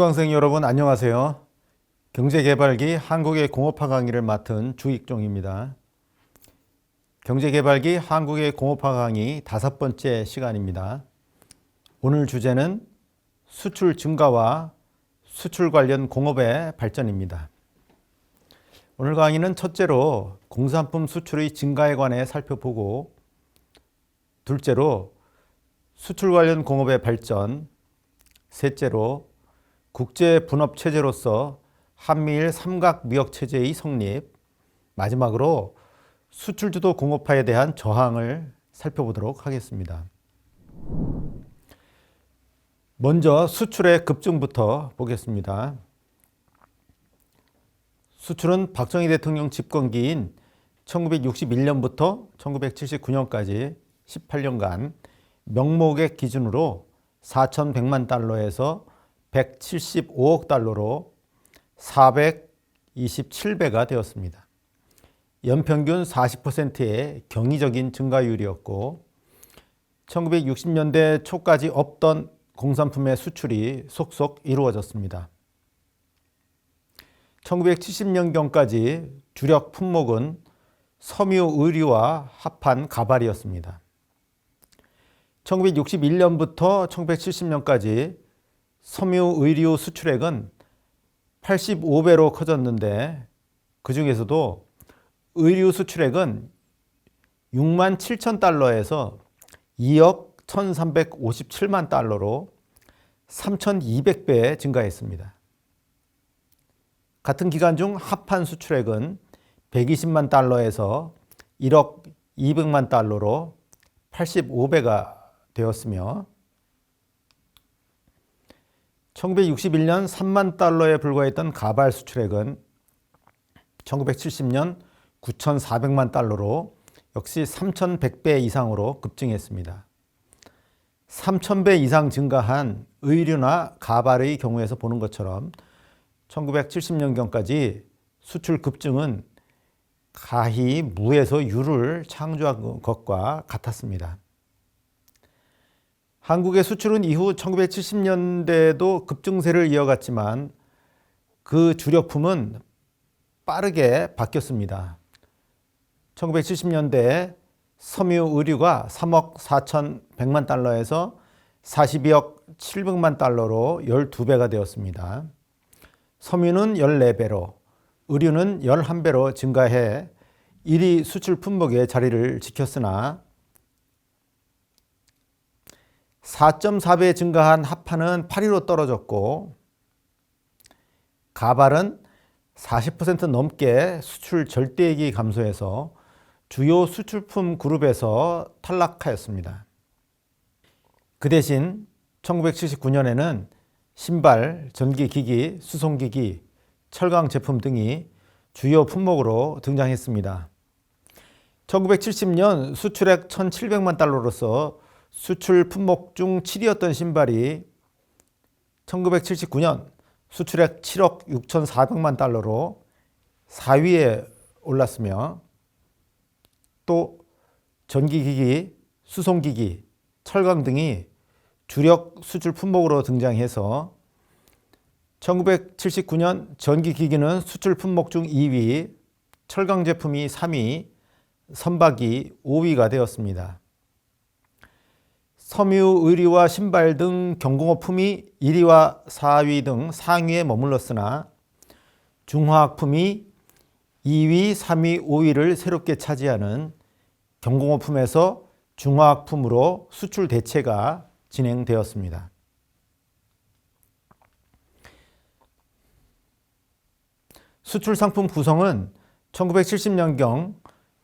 수강생 여러분 안녕하세요. 경제개발기 한국의 공업화 강의를 맡은 주익종입니다. 경제개발기 한국의 공업화 강의 다섯 번째 시간입니다. 오늘 주제는 수출 증가와 수출 관련 공업의 발전입니다. 오늘 강의는 첫째로 공산품 수출의 증가에 관해 살펴보고 둘째로 수출 관련 공업의 발전, 셋째로 국제 분업 체제로서 한미일 삼각 무역 체제의 성립, 마지막으로 수출 주도 공업화에 대한 저항을 살펴보도록 하겠습니다. 먼저 수출의 급증부터 보겠습니다. 수출은 박정희 대통령 집권기인 1961년부터 1979년까지 18년간 명목액 기준으로 4,100만 달러에서 175억 달러로 427배가 되었습니다. 연평균 40%의 경이적인 증가율이었고 1960년대 초까지 없던 공산품의 수출이 속속 이루어졌습니다. 1970년경까지 주력 품목은 섬유 의류와 합한 가발이었습니다. 1961년부터 1970년까지 섬유 의류 수출액은 85배로 커졌는데 그 중에서도 의류 수출액은 6만 7천 달러에서 2억 1,357만 달러로 3,200배 증가했습니다. 같은 기간 중 합한 수출액은 120만 달러에서 1억 200만 달러로 85배가 되었으며 1961년 3만 달러에 불과했던 가발 수출액은 1970년 9,400만 달러로 역시 3,100배 이상으로 급증했습니다. 3,000배 이상 증가한 의류나 가발의 경우에서 보는 것처럼 1970년경까지 수출 급증은 가히 무에서 유를 창조한 것과 같았습니다. 한국의 수출은 이후 1970년대에도 급증세를 이어갔지만 그 주력품은 빠르게 바뀌었습니다. 1970년대 섬유 의류가 3억 4,100만 달러에서 42억 700만 달러로 12배가 되었습니다. 섬유는 14배로, 의류는 11배로 증가해 1위 수출 품목의 자리를 지켰으나 4.4배 증가한 합판은 8위로 떨어졌고 가발은 40% 넘게 수출 절대액이 감소해서 주요 수출품 그룹에서 탈락하였습니다. 그 대신 1979년에는 신발, 전기기기, 수송기기, 철강 제품 등이 주요 품목으로 등장했습니다. 1970년 수출액 1,700만 달러로서 수출 품목 중 7위였던 신발이 1979년 수출액 7억 6,400만 달러로 4위에 올랐으며 또 전기기기, 수송기기, 철강 등이 주력 수출 품목으로 등장해서 1979년 전기기기는 수출 품목 중 2위, 철강 제품이 3위, 선박이 5위가 되었습니다. 섬유, 의류와 신발 등 경공업품이 1위와 4위 등 상위에 머물렀으나 중화학품이 2위, 3위, 5위를 새롭게 차지하는 경공업품에서 중화학품으로 수출 대체가 진행되었습니다. 수출 상품 구성은 1970년경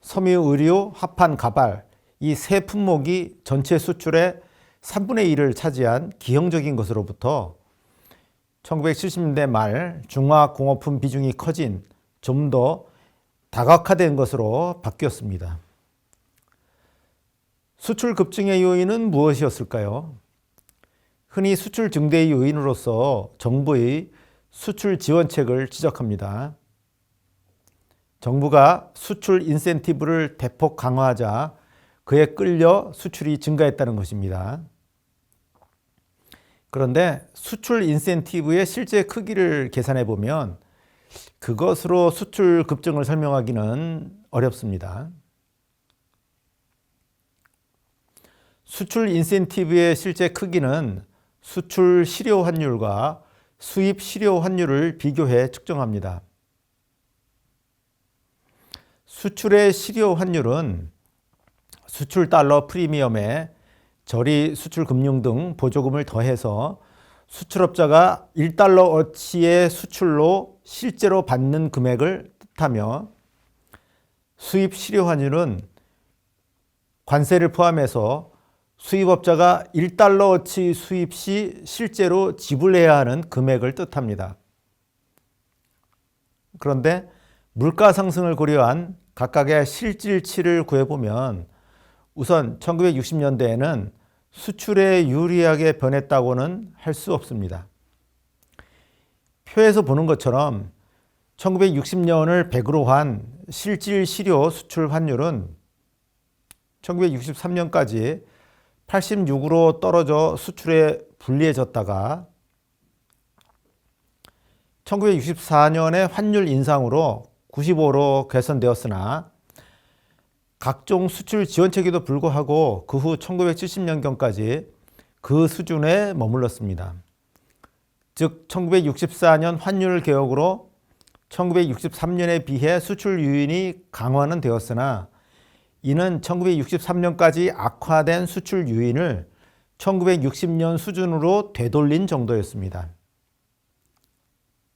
섬유, 의류, 합판, 가발 이 세 품목이 전체 수출의 3분의 1을 차지한 기형적인 것으로부터 1970년대 말 중화공업품 비중이 커진 좀 더 다각화된 것으로 바뀌었습니다. 수출 급증의 요인은 무엇이었을까요? 흔히 수출 증대의 요인으로서 정부의 수출 지원책을 지적합니다. 정부가 수출 인센티브를 대폭 강화하자 그에 끌려 수출이 증가했다는 것입니다. 그런데 수출 인센티브의 실제 크기를 계산해 보면 그것으로 수출 급증을 설명하기는 어렵습니다. 수출 인센티브의 실제 크기는 수출 실효 환율과 수입 실효 환율을 비교해 측정합니다. 수출의 실효 환율은 수출 달러 프리미엄에 저리 수출 금융 등 보조금을 더해서 수출업자가 1달러 어치의 수출로 실제로 받는 금액을 뜻하며 수입 실효 환율은 관세를 포함해서 수입업자가 1달러어치 수입 시 실제로 지불해야 하는 금액을 뜻합니다. 그런데 물가 상승을 고려한 각각의 실질치를 구해보면 우선 1960년대에는 수출에 유리하게 변했다고는 할 수 없습니다. 표에서 보는 것처럼 1960년을 100으로 한 실질 실효 수출 환율은 1963년까지 86으로 떨어져 수출에 불리해졌다가 1964년에 환율 인상으로 95로 개선되었으나 각종 수출 지원책에도 불구하고 그 후 1970년경까지 그 수준에 머물렀습니다. 즉 1964년 환율 개혁으로 1963년에 비해 수출 유인이 강화는 되었으나 이는 1963년까지 악화된 수출 유인을 1960년 수준으로 되돌린 정도였습니다.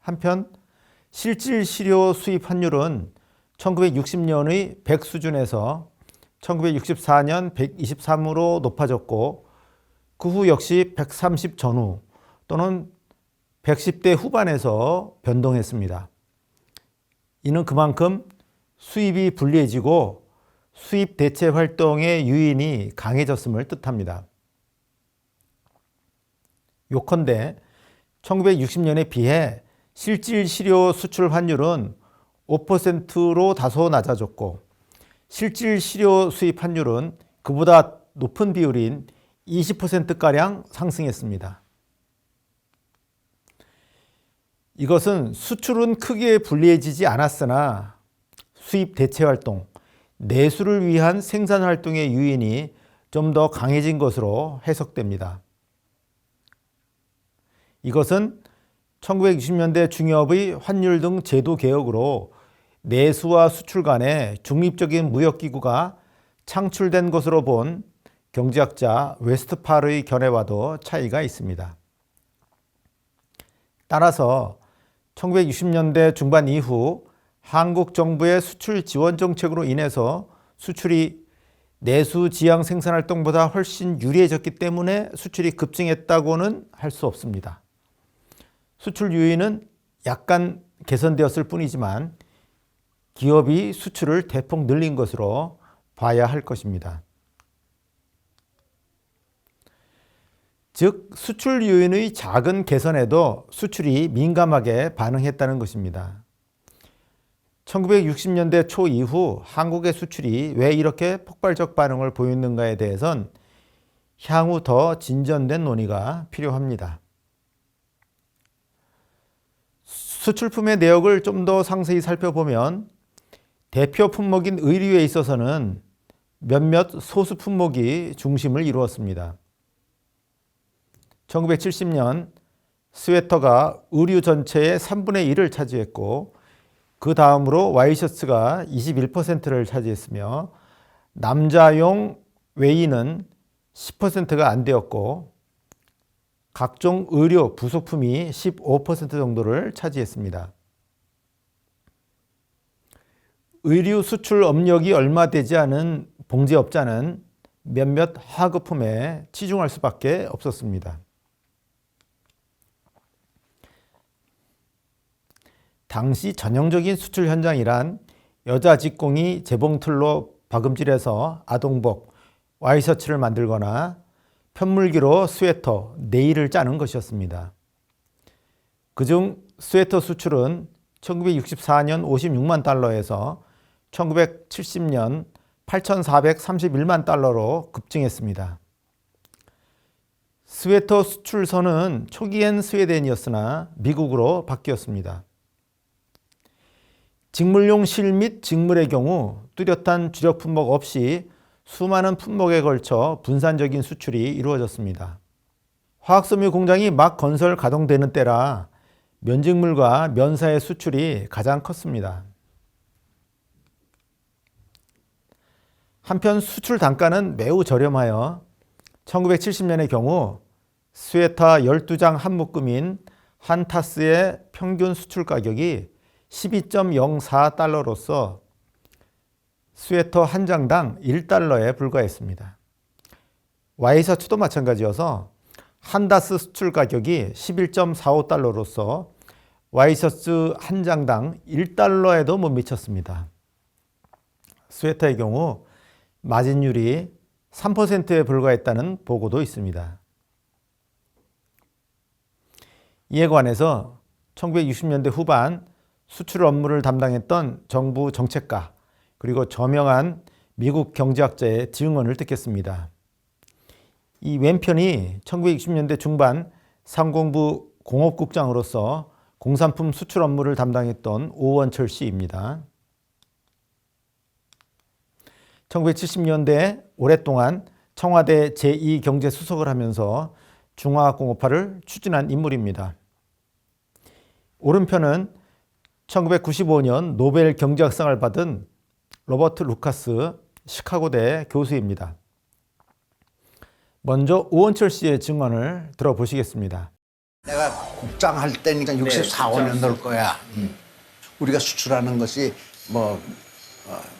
한편 실질 실효 수입 환율은 1960년의 100 수준에서 1964년 123으로 높아졌고 그 후 역시 130 전후 또는 110대 후반에서 변동했습니다. 이는 그만큼 수입이 불리해지고 수입 대체 활동의 유인이 강해졌음을 뜻합니다. 요컨대 1960년에 비해 실질 실효 수출 환율은 5%로 다소 낮아졌고 실질 실효 수입 환율은 그보다 높은 비율인 20%가량 상승했습니다. 이것은 수출은 크게 불리해지지 않았으나 수입 대체 활동, 내수를 위한 생산 활동의 유인이 좀 더 강해진 것으로 해석됩니다. 이것은 1960년대 중엽의 환율 등 제도 개혁으로 내수와 수출 간의 중립적인 무역기구가 창출된 것으로 본 경제학자 웨스트팔의 견해와도 차이가 있습니다. 따라서 1960년대 중반 이후 한국 정부의 수출 지원 정책으로 인해서 수출이 내수 지향 생산 활동보다 훨씬 유리해졌기 때문에 수출이 급증했다고는 할 수 없습니다. 수출 유인은 약간 개선되었을 뿐이지만 기업이 수출을 대폭 늘린 것으로 봐야 할 것입니다. 즉, 수출 유인의 작은 개선에도 수출이 민감하게 반응했다는 것입니다. 1960년대 초 이후 한국의 수출이 왜 이렇게 폭발적 반응을 보였는가에 대해선 향후 더 진전된 논의가 필요합니다. 수출품의 내역을 좀 더 상세히 살펴보면 대표 품목인 의류에 있어서는 몇몇 소수 품목이 중심을 이루었습니다. 1970년 스웨터가 의류 전체의 3분의 1을 차지했고 그 다음으로 와이셔츠가 21%를 차지했으며 남자용 웨이는 10%가 안 되었고 각종 의료 부속품이 15% 정도를 차지했습니다. 의류 수출 업력이 얼마 되지 않은 봉제업자는 몇몇 하급품에 치중할 수밖에 없었습니다. 당시 전형적인 수출 현장이란 여자 직공이 재봉틀로 박음질해서 아동복, 와이셔츠를 만들거나 편물기로 스웨터, 네일을 짜는 것이었습니다. 그중 스웨터 수출은 1964년 56만 달러에서 1970년 8,431만 달러로 급증했습니다. 스웨터 수출선은 초기엔 스웨덴이었으나 미국으로 바뀌었습니다. 직물용 실 및 직물의 경우 뚜렷한 주력 품목 없이 수많은 품목에 걸쳐 분산적인 수출이 이루어졌습니다. 화학섬유 공장이 막 건설 가동되는 때라 면직물과 면사의 수출이 가장 컸습니다. 한편 수출 단가는 매우 저렴하여 1970년의 경우 스웨터 12장 한 묶음인 한 타스의 평균 수출 가격이 12.04달러로서 스웨터 한 장당 1달러에 불과했습니다. 와이셔츠도 마찬가지여서 한 다스 수출 가격이 11.45달러로서 와이셔츠 한 장당 1달러에도 못 미쳤습니다. 스웨터의 경우 마진율이 3%에 불과했다는 보고도 있습니다. 이에 관해서 1960년대 후반 수출 업무를 담당했던 정부 정책가 그리고 저명한 미국 경제학자의 증언을 듣겠습니다. 이 왼편이 1960년대 중반 상공부 공업국장으로서 공산품 수출 업무를 담당했던 오원철 씨입니다. 1970년대 오랫동안 청와대 제2경제수석을 하면서 중화공업화를 추진한 인물입니다. 오른편은 1995년 노벨 경제학상을 받은 로버트 루카스 시카고대 교수입니다. 먼저 오원철 씨의 증언을 들어보시겠습니다. 내가 국장 할 때니까 64, 5년 될 거야. 음. 우리가 수출하는 것이 뭐 어,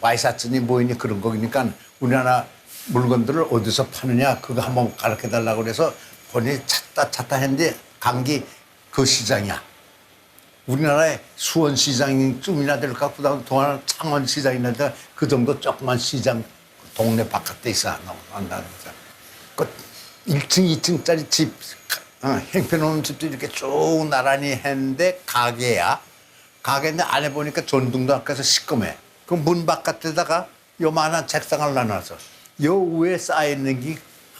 와이사츠니 뭐이니 그런 거니까 우리나라 물건들을 어디서 파느냐 그거 한번 가르쳐 달라고 그래서 본인이 찾다 찾다 했는데 감기 그 시장이야. 우리나라에 수원 시장쯤이나 될까 그다음 동안 창원 시장이나 될그 정도 조그만 시장 동네 바깥에 있어 안 나온다는 거죠. 그 1층, 2층짜리 집 어, 행편없는 집도 이렇게 쭉 나란히 했는데 가게야. 가게인데 안에 보니까 전등도 아까서 시꺼매. 그 문 바깥에다가 요만한 책상을 놔놔서 요 위에 쌓여있는 게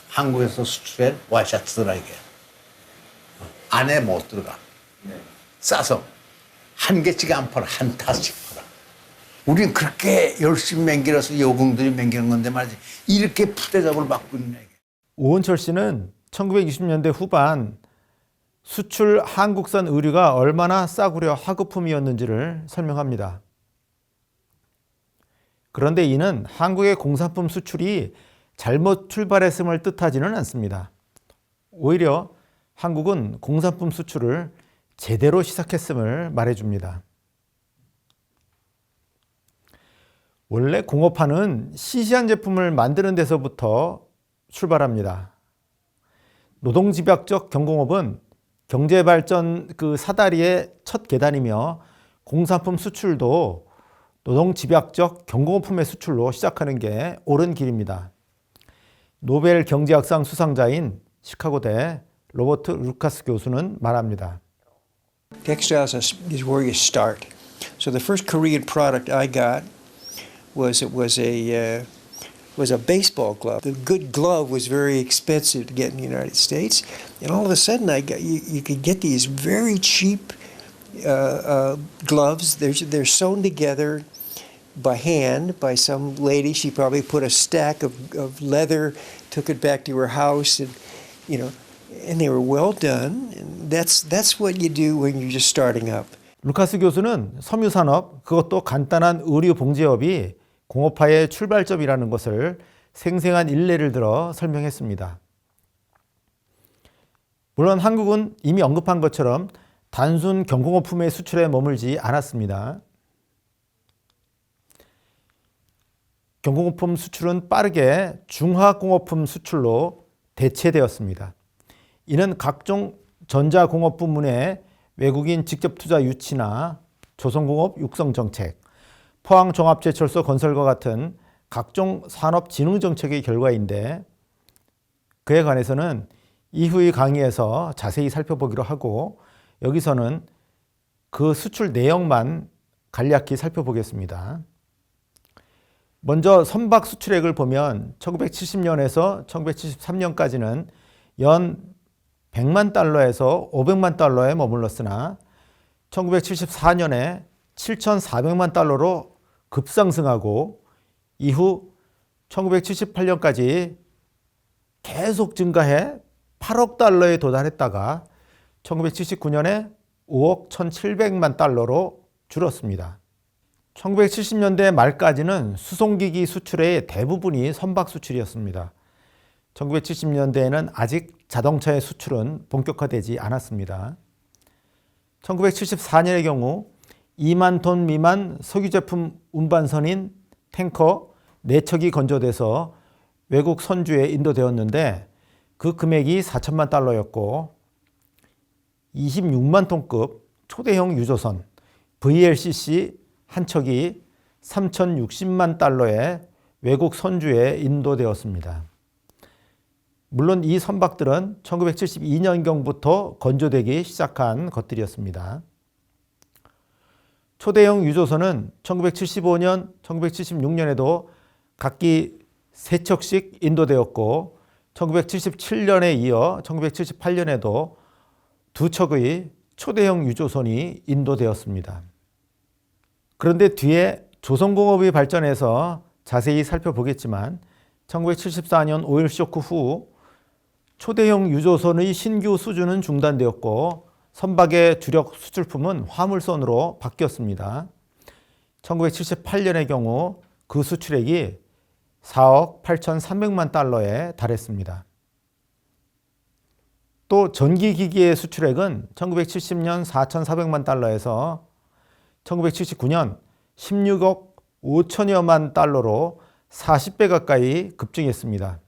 한국에서 수출한 와이셔츠더라 이게. 어, 안에 못 들어가. 싸서 한 개씩 안 팔아 한 타씩 팔아. 우린 그렇게 열심히 맹길어서 여공들이 맹기는 건데 말이지 이렇게 푸대접을 받고 있네. 오은철 씨는 1960년대 후반 수출 한국산 의류가 얼마나 싸구려 하급품이었는지를 설명합니다. 그런데 이는 한국의 공산품 수출이 잘못 출발했음을 뜻하지는 않습니다. 오히려 한국은 공산품 수출을 제대로 시작했음을 말해줍니다. 원래 공업화는 시시한 제품을 만드는 데서부터 출발합니다. 노동집약적 경공업은 경제발전 그 사다리의 첫 계단이며 공산품 수출도 노동 집약적 경공업품의 수출로 시작하는 게 옳은 길입니다. 노벨 경제학상 수상자인 시카고대 로버트 루카스 교수는 말합니다. Textiles is where you start. So the first Korean product I got was it was a uh, was a baseball glove. The good glove was very expensive to get in the United States, and all of a sudden, I got you, you could get these very cheap uh, uh, gloves. They're they're sewn together by hand by some lady. She probably put a stack of, of leather, took it back to her house, and you know, and they were well done. And that's that's what you do when you're just starting up. 루카스 교수는 섬유산업, 그것도 간단한 의류 봉제업이 공업화의 출발점이라는 것을 생생한 일례를 들어 설명했습니다. 물론 한국은 이미 언급한 것처럼 단순 경공업품의 수출에 머물지 않았습니다. 경공업품 수출은 빠르게 중화공업품 수출로 대체되었습니다. 이는 각종 전자공업 부문의 외국인 직접 투자 유치나 조선공업 육성 정책, 포항 종합제철소 건설과 같은 각종 산업 진흥 정책의 결과인데 그에 관해서는 이후의 강의에서 자세히 살펴보기로 하고 여기서는 그 수출 내용만 간략히 살펴보겠습니다. 먼저 선박 수출액을 보면 1970년에서 1973년까지는 연 100만 달러에서 500만 달러에 머물렀으나 1974년에 7,400만 달러로 급상승하고 이후 1978년까지 계속 증가해 8억 달러에 도달했다가 1979년에 5억 1,700만 달러로 줄었습니다. 1970년대 말까지는 수송기기 수출의 대부분이 선박 수출이었습니다. 1970년대에는 아직 자동차의 수출은 본격화되지 않았습니다. 1974년의 경우 2만 톤 미만 석유 제품 운반선인 탱커 4척이 건조돼서 외국 선주에 인도되었는데 그 금액이 4천만 달러였고 26만 톤급 초대형 유조선 VLCC 한 척이 3,060만 달러의 외국 선주에 인도되었습니다. 물론 이 선박들은 1972년경부터 건조되기 시작한 것들이었습니다. 초대형 유조선은 1975년, 1976년에도 각기 3척씩 인도되었고 1977년에 이어 1978년에도 두 척의 초대형 유조선이 인도되었습니다. 그런데 뒤에 조선공업이 발전해서 자세히 살펴보겠지만 1974년 오일 쇼크 후 초대형 유조선의 신규 수주는 중단되었고 선박의 주력 수출품은 화물선으로 바뀌었습니다. 1978년의 경우 그 수출액이 4억 8,300만 달러에 달했습니다. 또 전기기기의 수출액은 1970년 4,400만 달러에서 1979년 16억 5천여만 달러로 40배 가까이 급증했습니다.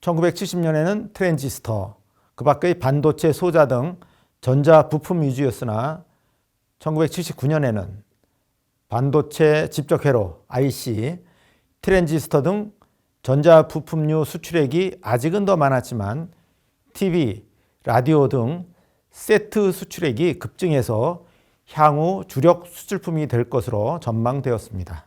1970년에는 트랜지스터, 그 밖의 반도체 소자 등 전자 부품 위주였으나 1979년에는 반도체 집적 회로 IC, 트랜지스터 등 전자 부품류 수출액이 아직은 더 많았지만 TV, 라디오 등 세트 수출액이 급증해서 향후 주력 수출품이 될 것으로 전망되었습니다.